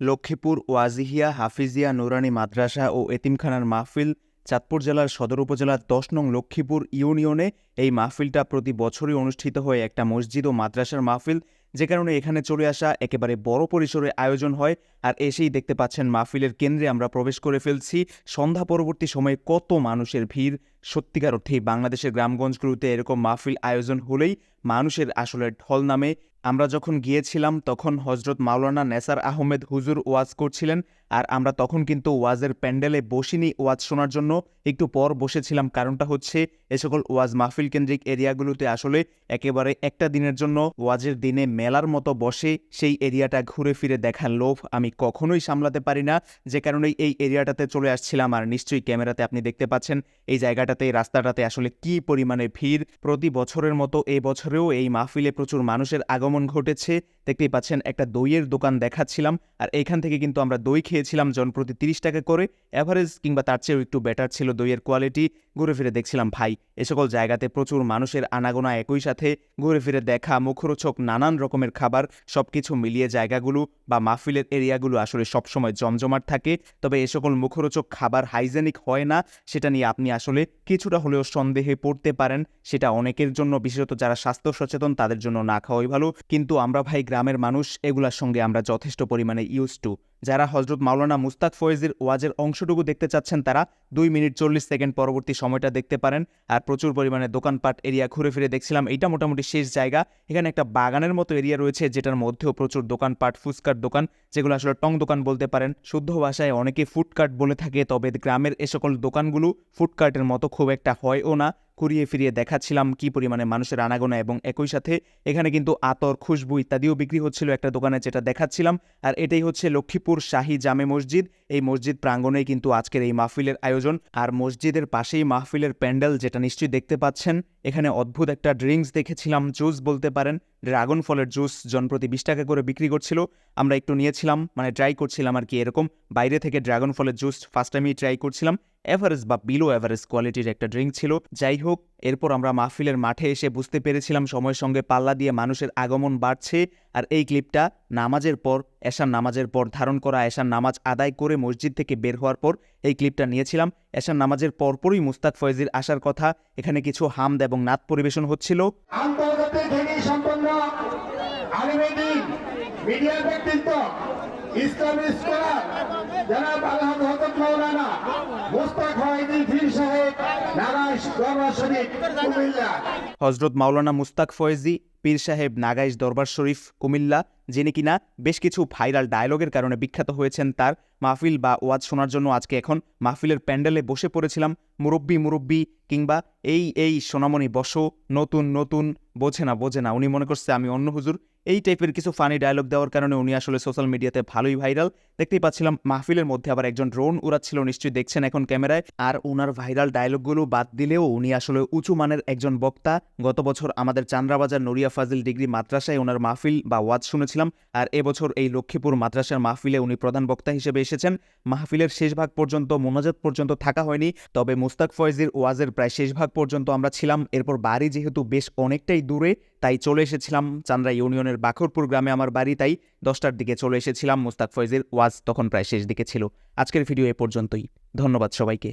লক্ষ্মীপুর, ওয়াজিহিয়া, হাফিজিয়া, নুরানি মাদ্রাসা ও এতিমখানার মাহফিল চাঁদপুর জেলার সদর উপজেলার দশ নং লক্ষ্মীপুর ইউনিয়নে এই মাহফিলটা প্রতি বছরই অনুষ্ঠিত হয় একটা মসজিদ ও মাদ্রাসার মাহফিল, যে কারণে এখানে চলে আসা একেবারে বড় পরিসরে আয়োজন হয়। আর এসেই দেখতে পাচ্ছেন মাহফিলের কেন্দ্রে আমরা প্রবেশ করে ফেলছি। সন্ধ্যা পরবর্তী সময়ে কত মানুষের ভিড়? সত্যিকার অর্থেই বাংলাদেশের গ্রামগঞ্জগুলোতে এরকম মাহফিল আয়োজন হলেই মানুষের আসলে ঢল নামে। আমরা যখন গিয়েছিলাম তখন হজরত মাওলানা নেসার আহমেদ হুজুর ওয়াজ করছিলেন। আর আমরা তখন কিন্তু ওয়াজের প্যান্ডেলে বসিনি ওয়াজ শোনার জন্য, একটু পর বসেছিলাম। কারণটা হচ্ছে, এ সকল ওয়াজ মাহফিল কেন্দ্রিক এরিয়াগুলোতে আসলে একেবারে একটা দিনের জন্য ওয়াজের দিনে মেলার মতো বসে সেই এরিয়াটা ঘুরে ফিরে দেখার লোভ আমি কখনোই সামলাতে পারি না। যে কারণেই এই এরিয়াটাতে চলে আসছিলাম আর নিশ্চয়ই ক্যামেরাতে আপনি দেখতে পাচ্ছেন এই জায়গাটাতে, রাস্তাটাতে আসলে কি পরিমাণে ভিড়। প্রতি বছরের মতো এই বছরেও এই মাহফিলে প্রচুর মানুষের আগমন ঘটেছে। দেখতেই পাচ্ছেন, একটা দইয়ের দোকান দেখাচ্ছিলাম। আর এখান থেকে কিন্তু আমরা দই খেয়েছিলাম জনপ্রতি তিরিশ টাকা করে অ্যাভারেজ কিংবা তার চেয়েও একটু বেটার ছিল দইয়ের কোয়ালিটি ঘুরে ফিরে দেখছিলাম ভাই। এ সকল জায়গাতে প্রচুর মানুষের আনাগোনা একই সাথে, ঘুরে ফিরে দেখা, মুখরোচক নানান রকমের খাবার, সবকিছু মিলিয়ে জায়গাগুলো বা মাহফিলের এরিয়াগুলো আসলে সবসময় জমজমাট থাকে। তবে এ সকল মুখরোচক খাবার হাইজেনিক হয় না, সেটা নিয়ে আপনি আসলে কিছুটা হলেও সন্দেহে পড়তে পারেন, সেটা অনেকের জন্য, বিশেষত যারা স্বাস্থ্য সচেতন, তাদের জন্য না খাওয়াই ভালো। কিন্তু আমরা ভাই গ্রামের মানুষ, এগুলার সঙ্গে আমরা যথেষ্ট পরিমাণে ইউজ টু যারা হজরত মাওলানা মুস্তাক ফয়েজির ওয়াজের অংশটুকু দেখতে চাচ্ছেন, তারা দুই মিনিট চল্লিশ সেকেন্ড পরবর্তী সময়টা দেখতে পারেন। আর প্রচুর পরিমাণে দোকানপাট এরিয়া ঘুরে ফিরে দেখছিলাম। এটা মোটামুটি শেষ জায়গা। এখানে একটা বাগানের মতো এরিয়া রয়েছে, যেটার মধ্যেও প্রচুর দোকানপাট, ফুচকার দোকান, যেগুলো আসলে টং দোকান বলতে পারেন। শুদ্ধ ভাষায় অনেকে ফুডকার্ট বলে থাকে, তবে গ্রামের এ সকল দোকানগুলো ফুডকার্টের মতো খুব একটা হয়ও না। ঘুরিয়ে ফিরিয়ে দেখাচ্ছিলাম কি পরিমাণে মানুষের আনাগোনা এবং একই সাথে এখানে কিন্তু আতর, খুশবু ইত্যাদিও বিক্রি হচ্ছিল একটা দোকানে যেটা দেখাচ্ছিলাম। আর এটাই হচ্ছে লক্ষ্মীপুর শাহী জামে মসজিদ। এই মসজিদ প্রাঙ্গণেই কিন্তু আজকের এই মাহফিলের আয়োজন। আর মসজিদের পাশেই মাহফিলের প্যান্ডেল যেটা নিশ্চয়ই দেখতে পাচ্ছেন। এখানে অদ্ভুত একটা ড্রিঙ্কস দেখেছিলাম, জুস বলতে পারেন। ড্রাগন ফলের জুস জনপ্রতি বিশ টাকা করে বিক্রি করছিল। আমরা একটু নিয়েছিলাম মানে ট্রাই করছিলাম আর কি এরকম। বাইরে থেকে ড্রাগন ফলের জুস ফার্স্ট টাইমই ট্রাই করছিলাম। এভারেজ বা বিলো এভারেজ কোয়ালিটির একটা ড্রিঙ্ক ছিল। যাই হোক, এরপর আমরা মাহফিলের মাঠে এসে বুঝতে পেরেছিলাম সময়ের সঙ্গে পাল্লা দিয়ে মানুষের আগমন বাড়ছে। আর এই ক্লিপটা নামাজের পর, এশার নামাজের পর ধারণ করা, এশার নামাজ আদায় করে মসজিদ থেকে বের হওয়ার পর এই ক্লিপটা নিয়েছিলাম। এশার নামাজের পরপরই মুস্তাক ফয়েজির আসার কথা, এখানে কিছু হামদ এবং নাত পরিবেশন হচ্ছিল। মিডিয়া ব্যক্তিত্ব, ইসলামী স্কলার যারা মৌলানা মুস্তাক ফয়েদি ফির সাহেব নারায়ণ দরবার শরীফ কুমিল্লা হজরত মাওলানা মুস্তাক ফয়েজি পীর সাহেব নাগাইশ দরবার শরীফ, কুমিল্লা, যিনি কিনা বেশ কিছু ভাইরাল ডায়লগের কারণে বিখ্যাত হয়েছেন তার মাহফিল বা ওয়াজ শোনার জন্য আজকে এখন মাহফিলের প্যান্ডেলে বসে পড়েছিলাম। মুরব্বি মুরব্বি কিংবা এই এই সোনামণি, বসো, নতুন নতুন, বোঝে না বোঝে না। উনি মনে করছে আমি অন্য হুজুর। এই টাইপের কিছু ফানি ডায়লগ দেওয়ার কারণে উনি আসলে সোশ্যাল মিডিয়াতে ভালোই ভাইরাল দেখতেই পাচ্ছিলাম মাহফিলের মধ্যে আবার একজন ড্রোন উড়াচ্ছিল, নিশ্চয়ই দেখছেন এখন ক্যামেরায়। আর ওনার ভাইরাল ডায়লগগুলো বাদ দিলেও উনি আসলে উঁচু মানের একজন বক্তা। গত বছর আমাদের চান্দ্রাবাজার, নড়িয়া ফাজিল ডিগ্রি মাদ্রাসায় ওনার মাহফিল বা ওয়াজ শুনেছিলাম, আর এবছর এই লক্ষ্মীপুর মাদ্রাসার মাহফিলে উনি প্রধান বক্তা হিসেবে এসেছেন। মাহফিলের শেষ ভাগ পর্যন্ত মোনাজাত পর্যন্ত থাকা হয়নি, তবে মুস্তাক ফয়েজির ওয়াজের প্রায় শেষ ভাগ পর্যন্ত আমরা ছিলাম। এরপর বাড়ি যেহেতু বেশ অনেকটাই দূরে, তাই চলে এসেছিলাম চান্দ্রা ইউনিয়নের বাখরপুর গ্রামে আমার বাড়ি, তাই দশটার দিকে চলে এসেছিলাম। মুস্তাক ফয়েজির ওয়াজ তখন প্রায় শেষ দিকে ছিল। আজকের ভিডিও এ পর্যন্তই। ধন্যবাদ সবাইকে।